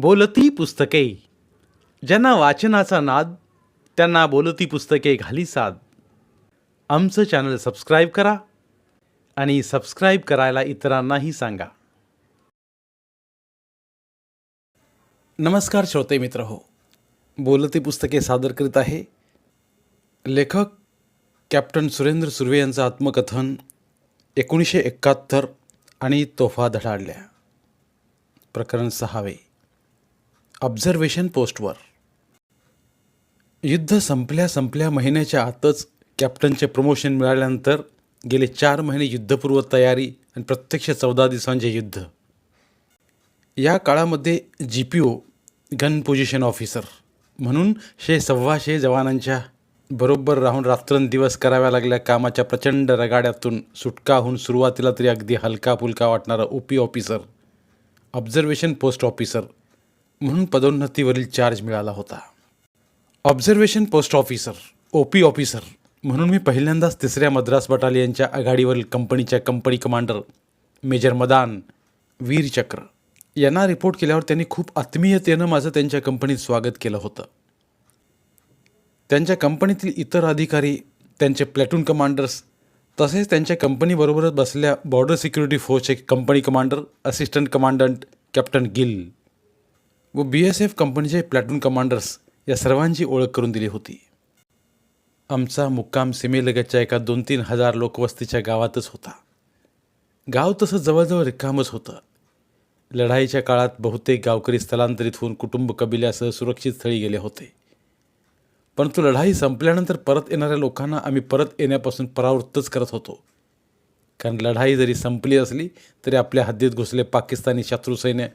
बोलती पुस्तके. ज्यांना वाचनाचा नाद त्यांना बोलती पुस्तके घाली साद. आमचं चॅनल सबस्क्राईब करा आणि सबस्क्राईब करायला इतरांनाही सांगा. नमस्कार श्रोते मित्र हो. बोलती पुस्तके सादर करीत आहे लेखक कॅप्टन सुरेंद्र सुर्वे यांचं आत्मकथन एकोणीसशे एकाहत्तर आणि तोफा धडाडल्या. प्रकरण सहावे. ऑब्झर्वेशन पोस्टवर युद्ध संपल्या संपल्या महिन्याच्या आतच कॅप्टनचे प्रमोशन मिळाल्यानंतर गेले चार महिने युद्धपूर्व तयारी आणि प्रत्यक्ष चौदा दिवसांचे युद्ध. या काळामध्ये G P O gun position officer म्हणून शे सव्वाशे जवानांच्या बरोबर राहून रात्रंदिवस कराव्या लागल्या कामाच्या प्रचंड रगाड्यातून सुटका होऊन सुरुवातीला तरी अगदी हलका फुलका वाटणारा O P officer observation post officer म्हणून पदोन्नतीवरील चार्ज मिळाला होता. Observation post officer O P officer म्हणून मी पहिल्यांदाच तिसऱ्या मद्रास बटालियनच्या आघाडीवरील कंपनीच्या company commander major Madan Vir Chakra यांना रिपोर्ट केल्यावर त्यांनी खूप आत्मीयतेनं माझं त्यांच्या कंपनीत स्वागत केलं होतं. त्यांच्या कंपनीतील इतर अधिकारी त्यांचे प्लॅटून कमांडर्स तसेच त्यांच्या कंपनीबरोबरच बसल्या बॉर्डर सिक्युरिटी फोर्सचे company commander assistant commandant captain Gill व बी एस एफ कंपनीचे प्लॅटून कमांडर्स या सर्वांची ओळख करून दिली होती. आमचा मुक्काम सीमेलगतच्या एका दोन तीन हजार लोकवस्तीच्या गावातच होता. गाव तसं जवळजवळ रिकामच होतं. लढाईच्या काळात बहुतेक गावकरी स्थलांतरित होऊन कुटुंब कबिल्यासह सुरक्षित स्थळी गेले होते. परंतु लढाई संपल्यानंतर परत येणाऱ्या लोकांना आम्ही परत येण्यापासून परावृत्तच करत होतो. कारण लढाई जरी संपली असली तरी आपल्या हद्दीत घुसले पाकिस्तानी शत्रू सैन्य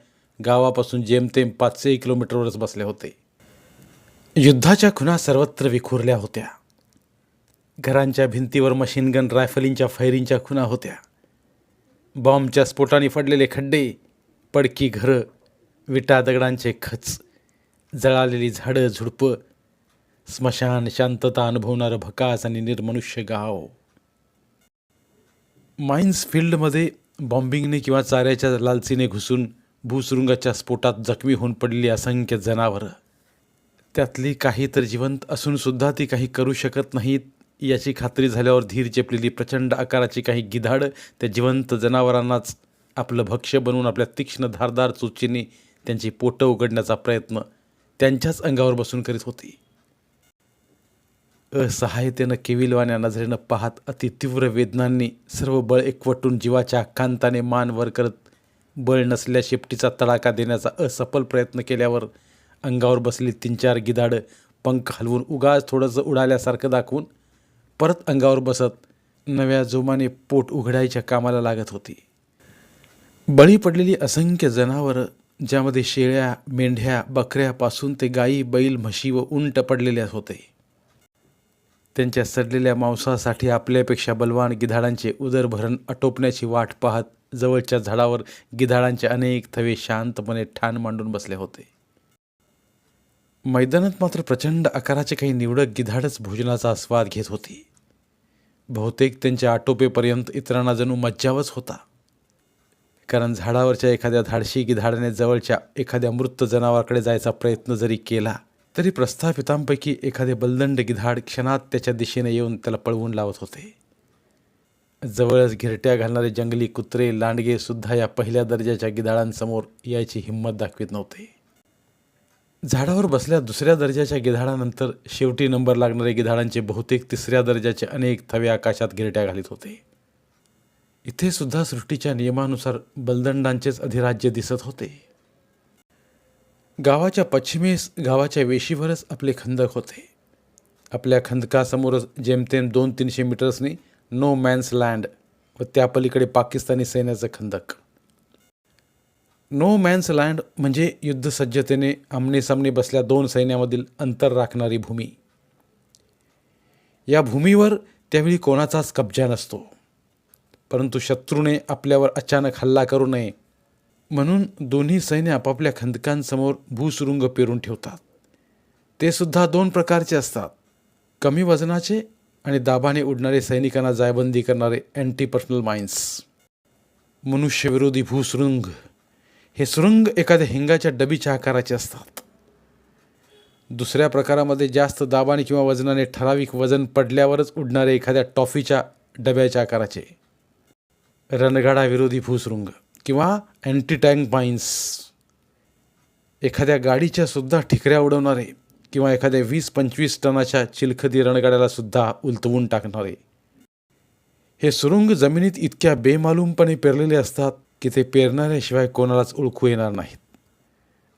गावापासून जेमतेम पाचशे किलोमीटरवरच बसले होते. युद्धाच्या खुणा सर्वत्र विखुरल्या होत्या. घरांच्या भिंतीवर मशीनगन रायफलींच्या फैरींच्या खुणा होत्या. बॉम्बच्या स्फोटाने फडलेले खड्डे पडकी घरं विटा दगडांचे खच जळालेली झाडं झुडपं स्मशान शांतता अनुभवणारं भकास आणि निर्मनुष्य गाव. माइन्स फील्डमध्ये बॉम्बिंगने किंवा चाऱ्याच्या लालसीने घुसून भूसुरुंगाच्या स्फोटात जखमी होऊन पडलेली असंख्य जनावरं. त्यातली काही तर जिवंत असूनसुद्धा ती काही करू शकत नाहीत. याची खात्री झाल्यावर धीर चेपलेली प्रचंड आकाराची काही गिधाड त्या जिवंत जनावरांनाच आपलं भक्ष्य बनवून आपल्या तीक्ष्ण धारदार चुचीने त्यांची पोटं उघडण्याचा प्रयत्न त्यांच्याच अंगावर बसून करीत होती. असहायतेनं केविलवान्या नजरेनं पाहत अतितीव्र वेदनांनी सर्व बळ एकवटून जीवाच्या कांताने मान वर करत बळ नसल्या शेपटीचा तडाखा देण्याचा असफल प्रयत्न केल्यावर अंगावर बसली तीन चार गिधाडं पंख हलवून उगाच थोडंसं उडाल्यासारखं दाखवून परत अंगावर बसत नव्या जोमाने पोट उघडायच्या कामाला लागत होती. बळी पडलेली असंख्य जनावरं ज्यामध्ये शेळ्या मेंढ्या बकऱ्यापासून ते गायी बैल म्हशी व उंट पडलेल्या होते. त्यांच्या सडलेल्या मांसासाठी आपल्यापेक्षा बलवान गिधाडांचे उदरभरण आटोपण्याची वाट पाहत जवळच्या झाडावर गिधाडांचे अनेक थवे शांतपणे ठाण मांडून बसले होते. मैदानात मात्र प्रचंड आकाराचे काही निवडक गिधाडच भोजनाचा आस्वाद घेत होती. बहुतेक त्यांच्या आटोपेपर्यंत इतरांना जणू मज्जावच होता. कारण झाडावरच्या एखाद्या धाडशी गिधाडाने जवळच्या एखाद्या मृत जनावराकडे जायचा प्रयत्न जरी केला तरी प्रस्थापितांपैकी एखादे बलदंड गिधाड क्षणात त्याच्या दिशेने येऊन त्याला पळवून लावत होते. जवळच घिरट्या घालणारे जंगली कुत्रे लांडगे सुद्धा या पहिल्या दर्जाच्या गिधाडांसमोर यायची हिंमत दाखवित नव्हते. झाडावर बसल्या दुसऱ्या दर्जाच्या गिधाडानंतर शेवटी नंबर लागणारे गिधाडांचे बहुतेक तिसऱ्या दर्जाचे अनेक थवे आकाशात गिरट्या घालीत होते. इथे सुद्धा सृष्टीच्या नियमानुसार बलदंडांचेच अधिराज्य दिसत होते. गावाच्या पश्चिमेस गावाच्या वेशीवरच आपले खंदक होते. आपल्या खंदकासमोरच जेमतेम दोन तीनशे मीटर्सनी नो मॅन्स लँड व त्या पलीकडे पाकिस्तानी सैन्याचं खंदक. नो मॅन्स लँड म्हणजे युद्धसज्जतेने आमनेसामने बसल्या दोन सैन्यामधील अंतर राखणारी भूमी. या भूमीवर त्यावेळी कोणाचाच कब्जा नसतो. परंतु शत्रूने आपल्यावर अचानक हल्ला करू नये म्हणून दोन्ही सैन्य आपापल्या खंदकांसमोर भूसुरुंग पेरून ठेवतात. ते सुद्धा दोन प्रकारचे असतात. कमी वजनाचे आणि दाबाने उडणारे सैनिकांना जायबंदी करणारे अँटी पर्सनल माइन्स मनुष्यविरोधी भूसुरुंग. हे सुरुंग एखाद्या हिंगाच्या डबीच्या आकाराचे असतात. दुसऱ्या प्रकारामध्ये जास्त दाबाने किंवा वजनाने ठराविक वजन पडल्यावरच उडणारे एखाद्या टॉफीच्या डब्याच्या आकाराचे. रणगाडा विरोधी भूसुरुंग किंवा अँटी टँक माइन्स एखाद्या गाडीच्या सुद्धा ठिकऱ्या उडवणारे किंवा एखाद्या वीस पंचवीस टनाच्या चिलखती रणगाड्याला सुद्धा उलटवून टाकणारे. हे सुरुंग जमिनीत इतक्या बेमालूमपणे पेरलेले असतात की ते पेरणाऱ्याशिवाय कोणालाच ओळखू येणार नाहीत.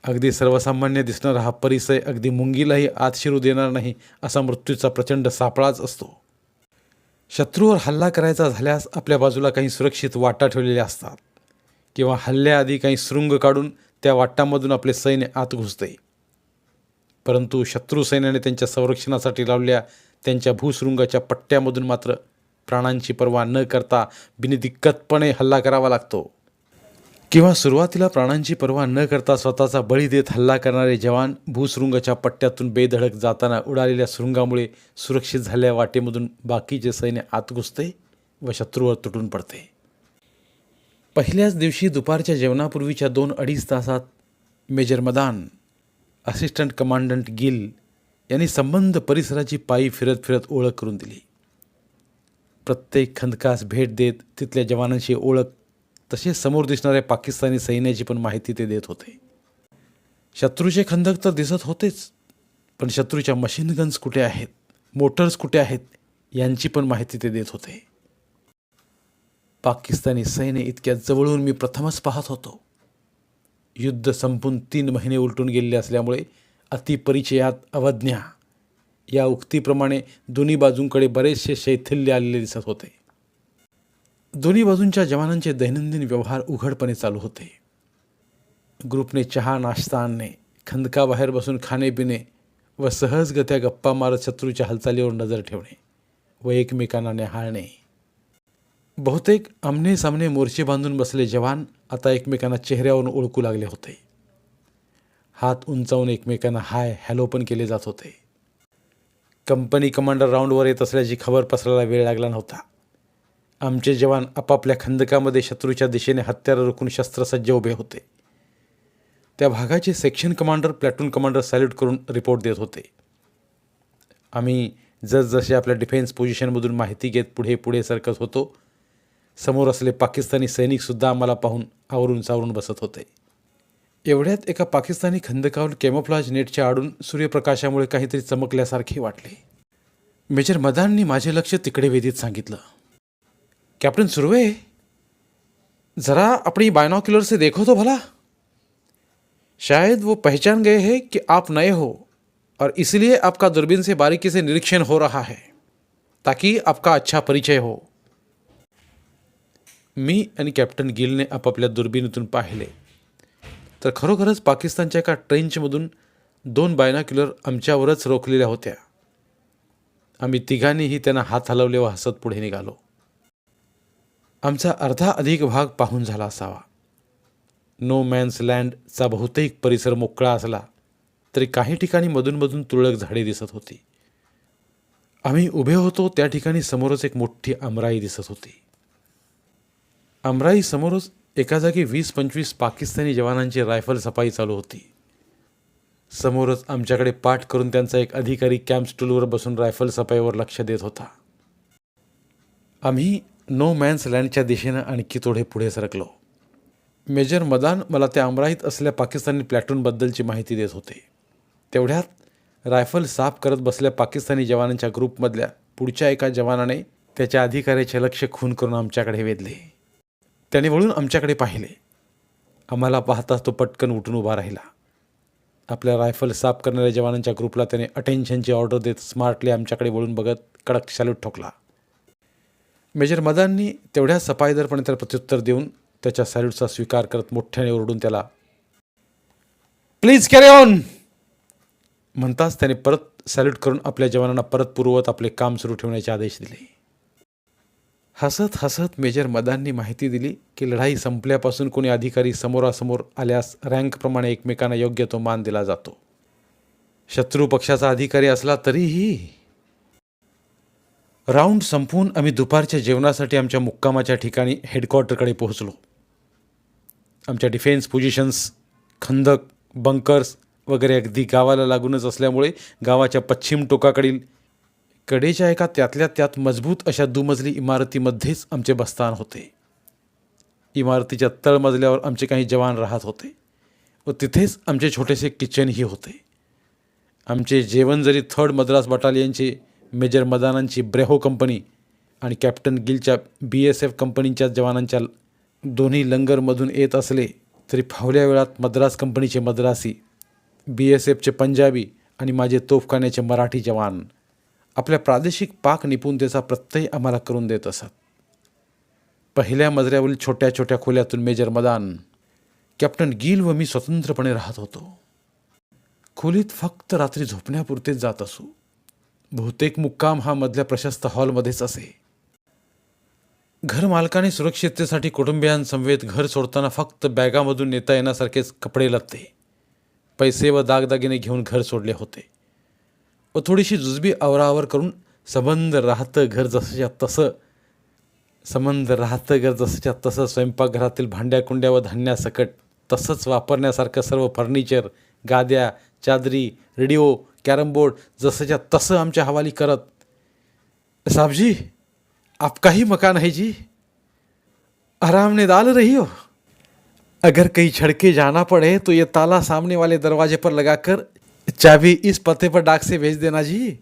अगदी सर्वसामान्य दिसणारा हा परिसय अगदी मुंगीलाही आत शिरू देणार नाही असा मृत्यूचा प्रचंड सापळाच असतो. शत्रूवर हल्ला करायचा झाल्यास आपल्या बाजूला काही सुरक्षित वाटा ठेवलेल्या असतात. किंवा हल्ल्याआधी काही सुरुंग काढून त्या वाटामधून आपले सैन्य आत घुसते. परंतु शत्रू सैन्याने त्यांच्या संरक्षणासाठी लावल्या त्यांच्या भूसुरुंगाच्या पट्ट्यामधून मात्र प्राणांची पर्वा न करता बिनदिक्कतपणे हल्ला करावा लागतो. किंवा सुरुवातीला प्राणांची पर्वा न करता स्वतःचा बळी देत हल्ला करणारे जवान भूसुरुंगाच्या पट्ट्यातून बेधडक जाताना उडालेल्या सुरुंगामुळे सुरक्षित झालेल्या वाटेमधून बाकीचे सैन्य आत घुसते व शत्रूवर तुटून पडते. पहिल्याच दिवशी दुपारच्या जेवणापूर्वीच्या दोन अडीच तासात major Madan assistant commandant Gill यांनी संबंध परिसराची पायी फिरत फिरत ओळख करून दिली. प्रत्येक खंदकास भेट देत तिथल्या जवानांची ओळख तसेच समोर दिसणाऱ्या पाकिस्तानी सैन्याची पण माहिती ते देत होते. शत्रूचे खंदक तर दिसत होतेच पण शत्रूच्या मशीन गन्स कुठे आहेत मोटर्स कुठे आहेत यांची पण माहिती ते देत होते. पाकिस्तानी सैन्य इतक्या जवळून मी प्रथमच पाहत होतो. युद्ध संपून तीन महिने उलटून गेलेले असल्यामुळे अतिपरिचयात अवज्ञा. या उक्तीप्रमाणे दोन्ही बाजूंकडे बरेचसे शैथिल्य आलेले दिसत होते. दोन्ही बाजूंच्या जवानांचे दैनंदिन व्यवहार उघडपणे चालू होते. ग्रुपने चहा नाश्ता आणणे खंदकाबाहेर बसून खाणे पिणे व सहजगत्या गप्पा मारत शत्रूच्या हालचालीवर नजर ठेवणे व एकमेकांना न्याहाळणे. बहुतेक आमने सामने मोर्चे बांधून बसले जवान आता एकमेकांना चेहऱ्यावरून ओळखू लागले होते. हात उंचावून एकमेकांना हाय हॅलो पण केले जात होते. कंपनी कमांडर राऊंडवर येत असल्याची खबर पसरायला वेळ लागला नव्हता. आमचे जवान आपापल्या खंदकामध्ये शत्रूच्या दिशेने हत्यारं रोखून शस्त्रसज्ज उभे होते. त्या भागाचे section commander platoon commander salute करून रिपोर्ट देत होते. आम्ही जसजसे आपल्या डिफेन्स पोझिशनमधून माहिती घेत पुढे पुढे सरकत होतो समोर असले पाकिस्तानी सैनिकसुद्धा आम्हाला पाहून आवरून सावरून बसत होते. एवढ्यात एका पाकिस्तानी खंदकावर कॅमोफ्लाज नेटच्या आडून सूर्यप्रकाशामुळे काहीतरी चमकल्यासारखे वाटले. मेजर मदाननी माझे लक्ष तिकडे वेधीत सांगितलं. कॅप्टन सुर्वे ज़रा अपनी बायनॉक्युलर से देखो तो भला. शायद वो पहचान गए हैं कि आप नए हो और इसलिए आपका दूरबीन से बारीकी से निरीक्षण हो रहा है ताकि आपका अच्छा परिचय हो. मी आणि कॅप्टन गिलने आपापल्या दुर्बिणीतून पाहिले. तर खरोखरच पाकिस्तानच्या एका ट्रेंचमधून दोन बायनाक्युलर आमच्यावरच रोखलेल्या होत्या. आम्ही तिघांनीही त्यांना हात हलवले व हसत पुढे निघालो. आमचा अर्धा अधिक भाग पाहून झाला असावा. नो मॅन्स लँडचा बहुतेक परिसर मोकळा असला तरी काही ठिकाणी मधूनमधून तुरळक झाडे दिसत होती. आम्ही उभे होतो त्या ठिकाणी समोरच एक मोठी अमराई दिसत होती. अमराई समोरच एका जागी वीस पंचवीस पाकिस्तानी जवानांची रायफल सफाई चालू होती. समोरच आमच्याकडे पाठ करून त्यांचा एक अधिकारी कॅम्प स्टूलवर बसून रायफल सफाईवर लक्ष देत होता. आम्ही नो मॅन्स लँडच्या दिशेनं आणखी थोडे पुढे सरकलो. मेजर मदान मला त्या अमराईत असल्या पाकिस्तानी प्लॅटूनबद्दलची माहिती देत होते. तेवढ्यात रायफल साफ करत बसल्या पाकिस्तानी जवानांच्या ग्रुपमधल्या पुढच्या एका जवानाने त्याच्या अधिकाऱ्याचे लक्ष खून करून आमच्याकडे वेधले. त्याने वळून आमच्याकडे पाहिले. आम्हाला पाहताच तो पटकन उठून उभा राहिला. आपल्या रायफल साफ करणाऱ्या जवानांच्या ग्रुपला त्याने अटेन्शनची ऑर्डर देत स्मार्टली आमच्याकडे वळून बघत कडक सॅल्यूट ठोकला. मेजर मदाननी तेवढ्या सफाईदारपणे त्याला प्रत्युत्तर देऊन त्याच्या सॅल्यूटचा स्वीकार करत मोठ्याने ओरडून त्याला प्लीज कॅरी ऑन म्हणताच त्याने परत सॅल्यूट करून आपल्या जवानांना परत पुरवत आपले काम सुरू ठेवण्याचे आदेश दिले. हसत हसत मेजर मदाननी माहिती दिली की लढाई संपल्यापासून कोणी अधिकारी समोरासमोर आल्यास रँकप्रमाणे एकमेकांना योग्य तो मान दिला जातो. शत्रू पक्षाचा अधिकारी असला तरीही राऊंड संपवून आम्ही दुपारच्या जेवणासाठी आमच्या मुक्कामाच्या ठिकाणी हेडक्वार्टरकडे पोहोचलो. आमच्या डिफेन्स पोझिशन्स खंदक बंकर्स वगैरे अगदी गावाला लागूनच असल्यामुळे गावाच्या पश्चिम टोकाकडील कडेच्या एका त्यातल्या त्यात मजबूत अशा दुमजली इमारतीमध्येच आमचे बस्तान होते. इमारतीच्या तळमजल्यावर आमचे काही जवान राहत होते व तिथेच आमचे छोटेसे किचनही होते. आमचे जेवण जरी थर्ड मद्रास बटालियनचे मेजर मदानांची ब्रेहो कंपनी आणि कॅप्टन गिलच्या बी एस एफ कंपनीच्या जवानांच्या दोन्ही लंगरमधून येत असले तरी फावल्या वेळात मद्रास कंपनीचे मद्रासी बी एस एफचे पंजाबी आणि माझे तोफखान्याचे मराठी जवान आपल्या प्रादेशिक पाक निपुणतेचा प्रत्यय आम्हाला करून देत असत. पहिल्या मजऱ्यावरील छोट्या छोट्या खोल्यातून मेजर मदान कॅप्टन गिल व मी स्वतंत्रपणे राहत होतो. खोलीत फक्त रात्री झोपण्यापुरतेच जात असू. बहुतेक मुक्काम हा मधल्या प्रशस्त हॉलमध्येच असे. घर मालकाने सुरक्षिततेसाठी कुटुंबियांसमवेत घर सोडताना फक्त बॅगामधून नेता येण्यासारखेच कपडे लागते पैसे व दागदागिने घेऊन घर सोडले होते. व थोडीशी जुजबी आवरावर करून संबंध राहतं घर जसंच्या तसं संबंध राहतं घर जसंच्या तसं स्वयंपाकघरातील भांड्याकुंड्या व धान्यासकट तसंच वापरण्यासारखं सर्व फर्निचर गाद्या चादरी रेडिओ कॅरम बोर्ड जसंच्या तसं आमच्या हवाली करत. साबजी आपकाही आपका ही मकान है जी? आराम ने डाल रही हो? अगर कहीं छड़के जाना पड़े तो ये ताला सामने वाले दरवाजे पर लगाकर चाबी इस पते पर डाक से भेज देना जी।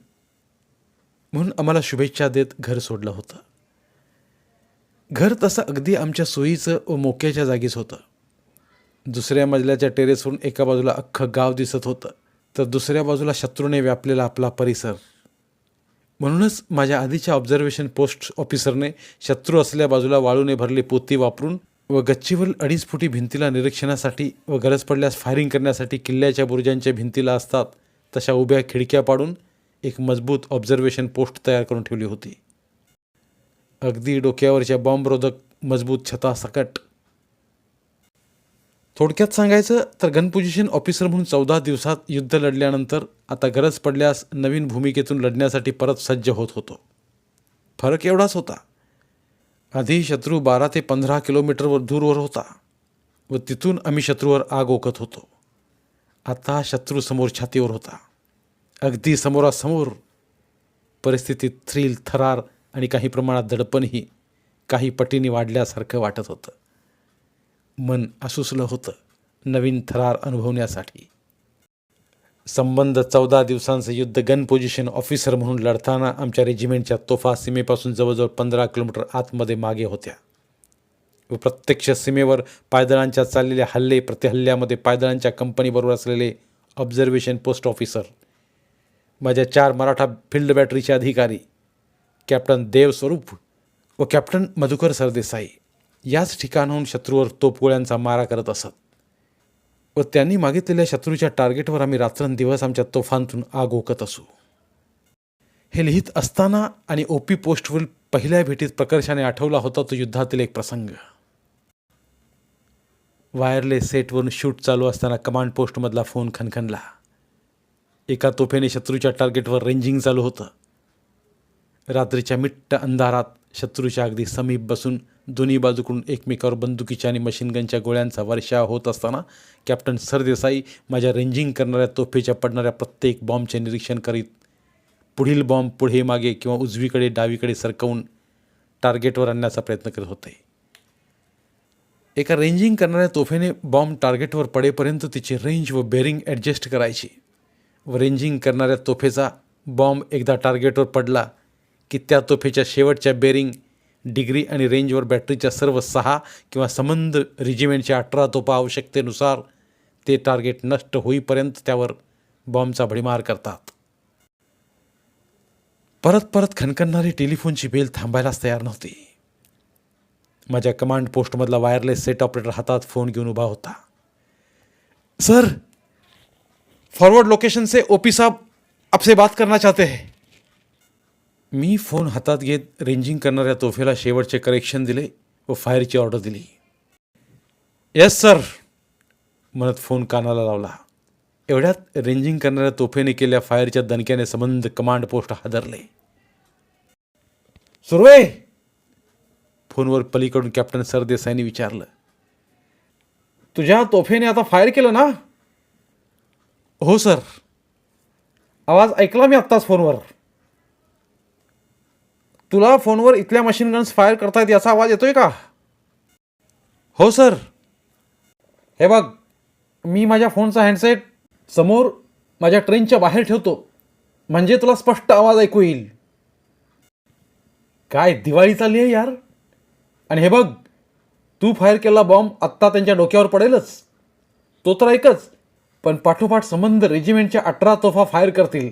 म्हणून आम्हाला शुभेच्छा देत घर सोडलं होतं. घर तसं अगदी आमच्या सोयीचं व मोक्याच्या जागीच होतं. दुसऱ्या मजल्याच्या टेरेसवरून एका बाजूला अख्खं गाव दिसत होतं तर दुसऱ्या बाजूला शत्रूने व्यापलेला आपला परिसर. म्हणूनच माझ्या आधीच्या ऑब्झर्वेशन पोस्ट ऑफिसरने शत्रू असल्या बाजूला वाळूने भरली पोती वापरून व गच्चीवरील अडीच फुटी भिंतीला निरीक्षणासाठी व गरज पडल्यास फायरिंग करण्यासाठी किल्ल्याच्या बुरुजांच्या भिंतीला असतात. तशा उभ्या खिडक्या पाडून एक मजबूत ऑब्झर्वेशन पोस्ट तयार करून ठेवली होती. अगदी डोक्यावरच्या बॉम्बरोधक मजबूत छतासकट. थोडक्यात सांगायचं तर गन पोझिशन ऑफिसर म्हणून चौदा दिवसात युद्ध लढल्यानंतर आता गरज पडल्यास नवीन भूमिकेतून लढण्यासाठी परत सज्ज होत होतो. फरक एवढाच होता. आधी शत्रू बारा ते पंधरा किलोमीटरवर दूरवर होता व तिथून आम्ही शत्रूवर आग ओकत होतो. आता शत्रू समोर छातीवर होता. अगदी समोरासमोर. परिस्थितीत थ्रिल थरार आणि काही प्रमाणात दडपणही काही पटीने वाढल्यासारखं वाटत होतं. मन आसुसलं होतं नवीन थरार अनुभवण्यासाठी. संबंध चौदा दिवसांचं युद्ध गन पोझिशन ऑफिसर म्हणून लढताना आमच्या रेजिमेंटच्या तोफा सीमेपासून जवळजवळ पंधरा किलोमीटर आतमध्ये मागे होत्या. व प्रत्यक्ष सीमेवर पायदळांच्या चाललेल्या हल्ले प्रतिहल्ल्यामध्ये पायदळांच्या कंपनीबरोबर असलेले ऑब्झर्वेशन पोस्ट ऑफिसर माझ्या चार मराठा फील्ड बॅटरीचे अधिकारी कॅप्टन देवस्वरूप व कॅप्टन मधुकर सरदेसाई याच ठिकाणाहून शत्रूवर तोपगोळ्यांचा मारा करत असत. व त्यांनी मागितलेल्या शत्रूच्या टार्गेटवर आम्ही रात्रंदिवस आमच्या तोफांतून आग ओकत असू. हे लिहित असताना आणि ओपी पोस्टवरील पहिल्या भेटीत प्रकर्षाने आठवला होता तो युद्धातील एक प्रसंग. वायरलेस सेटवरून शूट चालू असताना कमांड पोस्टमधला फोन खणखणला एका तोफेने शत्रूच्या टार्गेटवर रेंजिंग चालू होतं. रात्रीच्या मिट्ट अंधारात शत्रूच्या अगदी समीप बसून दोन्ही बाजूकडून एकमेकावर बंदुकीच्या आणि मशीनगनच्या गोळ्यांचा वर्षाव होत असताना कॅप्टन सरदेसाई माझ्या रेंजिंग करणाऱ्या तोफेच्या पडणाऱ्या प्रत्येक बॉम्बचे निरीक्षण करीत पुढील बॉम्ब पुढे मागे किंवा उजवीकडे डावीकडे सरकवून टार्गेटवर आणण्याचा प्रयत्न करत होते. एका रेंजिंग करणाऱ्या तोफेने बॉम्ब टार्गेटवर पडेपर्यंत तिची रेंज व बेरिंग ॲडजस्ट करायची व रेंजिंग करणाऱ्या तोफेचा बॉम्ब एकदा टार्गेटवर पडला की त्या तोफेच्या शेवटच्या बेरिंग डिग्री आणि रेंजवर बॅटरीच्या सर्व सहा किंवा संबंध रेजिमेंटच्या अठरा तोफा आवश्यकतेनुसार ते टार्गेट नष्ट होईपर्यंत त्यावर बॉम्बचा भडीमार करतात. परत परत खणखणणारी टेलिफोनची बेल थांबायलाच तयार नव्हती. माझ्या कमांड पोस्टमधला वायरलेस सेट ऑपरेटर हातात फोन घेऊन उभा होता. सर फॉरवर्ड लोकेशन से ओपी साहब आपसे बात करना चाहते हैं. मी फोन हातात घेत रेंजिंग करणाऱ्या तोफेला शेवटचे करेक्शन दिले व फायरची ऑर्डर दिली. येस सर म्हणत फोन कानाला लावला. एवढ्यात रेंजिंग करणाऱ्या तोफेने केल्या फायरच्या दणक्याने संबंध कमांड पोस्ट हादरले. सुरवे! फोनवर पलीकडून कॅप्टन सरदेसाईंनी विचारलं. तुझ्या तोफेने आता फायर केलं ना? हो सर आवाज ऐकला मी आत्ताच फोनवर. तुला फोनवर इथल्या मशीन गन्स फायर करतायत याचा आवाज येतोय का? हो सर हे बघ मी माझ्या फोनचा हँडसेट समोर माझ्या ट्रेनच्या बाहेर ठेवतो. म्हणजे तुला स्पष्ट आवाज ऐकू येईल. काय दिवाळी चालली आहे यार? आणि हे बघ तू फायर केलेला बॉम्ब आत्ता त्यांच्या डोक्यावर पडेलच. तो तर ऐकच पण पाठोपाठ संबंध रेजिमेंटच्या अठरा तोफा फायर करतील.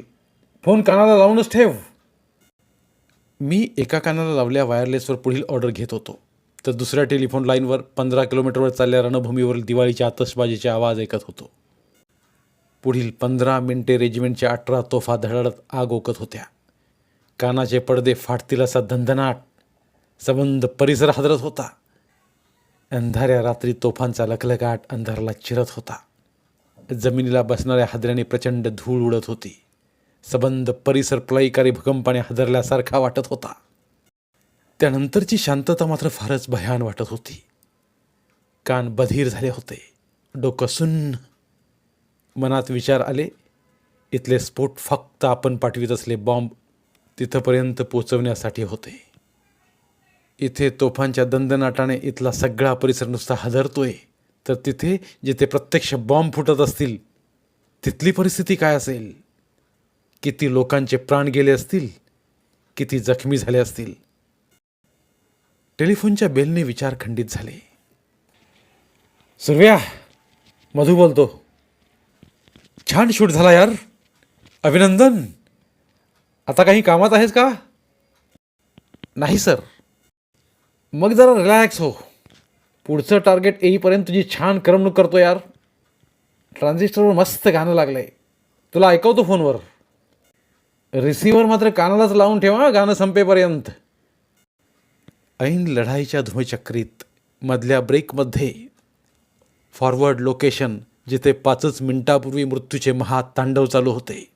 फोन कानाला लावूनच ठेव. मी एका कानाला लावल्या वायरलेसवर पुढील ऑर्डर घेत होतो. तर दुसऱ्या टेलिफोन लाईनवर पंधरा किलोमीटरवर चालल्या रणभूमीवरील दिवाळीच्या आतषबाजीचे आवाज ऐकत होतो. पुढील पंधरा मिनिटे रेजिमेंटच्या अठरा तोफा धडाडत आग ओकत होत्या. कानाचे पडदे फाटतील असा धंधनाट संबंध परिसर हादरत होता. अंधाऱ्या रात्री तोफांचा लखलगाट अंधाराला चिरत होता. जमिनीला बसणाऱ्या हादऱ्याने प्रचंड धूळ उडत होती. सबंध परिसर प्रलयकारी भूकंपाने हादरल्यासारखा वाटत होता. त्यानंतरची शांतता मात्र फारच भयान वाटत होती. कान बधीर झाले होते. डोकं सुन्न. मनात विचार आले इथले स्फोट फक्त आपण पाठवित असले बॉम्ब तिथंपर्यंत पोचवण्यासाठी होते. इथे तोफांच्या दंदनाटाने इथला सगळा परिसर नुसता हादरतोय. तर तिथे जिथे प्रत्यक्ष बॉम्ब फुटत असतील तिथली परिस्थिती काय असेल? किती लोकांचे प्राण गेले असतील किती जखमी झाले असतील. टेलिफोनच्या बेलने विचार खंडित झाले. सुर्व्या मधू बोलतो. छान शूट झाला यार. अभिनंदन. आता काही कामात आहेस का? नाही सर. मग जरा रिलॅक्स हो. पुढचं टार्गेट येईपर्यंत तुझी छान करमणूक करतो यार. ट्रान्झिस्टरवर मस्त गाणं लागलंय. तुला ऐकवतो फोनवर. रिसिव्हर मात्र कानालाच लावून ठेवा गाणं संपेपर्यंत. ऐन लढाईच्या धुमचक्रीत मधल्या ब्रेकमध्ये फॉरवर्ड लोकेशन जिथे पाचच मिनिटापूर्वी मृत्यूचे महातांडव चालू होते.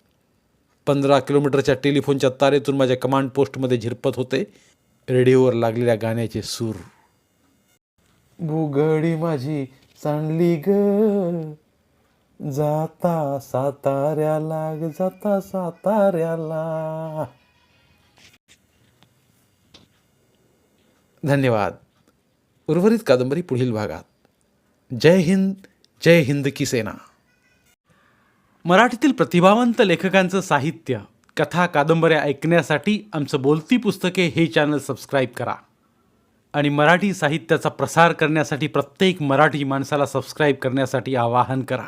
पंधरा किलोमीटरच्या टेलिफोनच्या तारेतून माझ्या कमांड पोस्टमध्ये झिरपत होते. रेडिओवर लागलेल्या गाण्याचे सूर. बुगडी माझी चांडली ग. जाता साताऱ्याला जाता साताऱ्याला. धन्यवाद. उर्वरित कादंबरी पुढील भागात. जय हिंद जय हिंद की सेना. मराठीतील प्रतिभावंत लेखकांचं साहित्य कथा कादंबऱ्या ऐकण्यासाठी आमचं बोलती पुस्तके हे चॅनल सबस्क्राईब करा. आणि मराठी साहित्याचा प्रसार करण्यासाठी प्रत्येक मराठी माणसाला सबस्क्राईब करण्यासाठी आवाहन करा.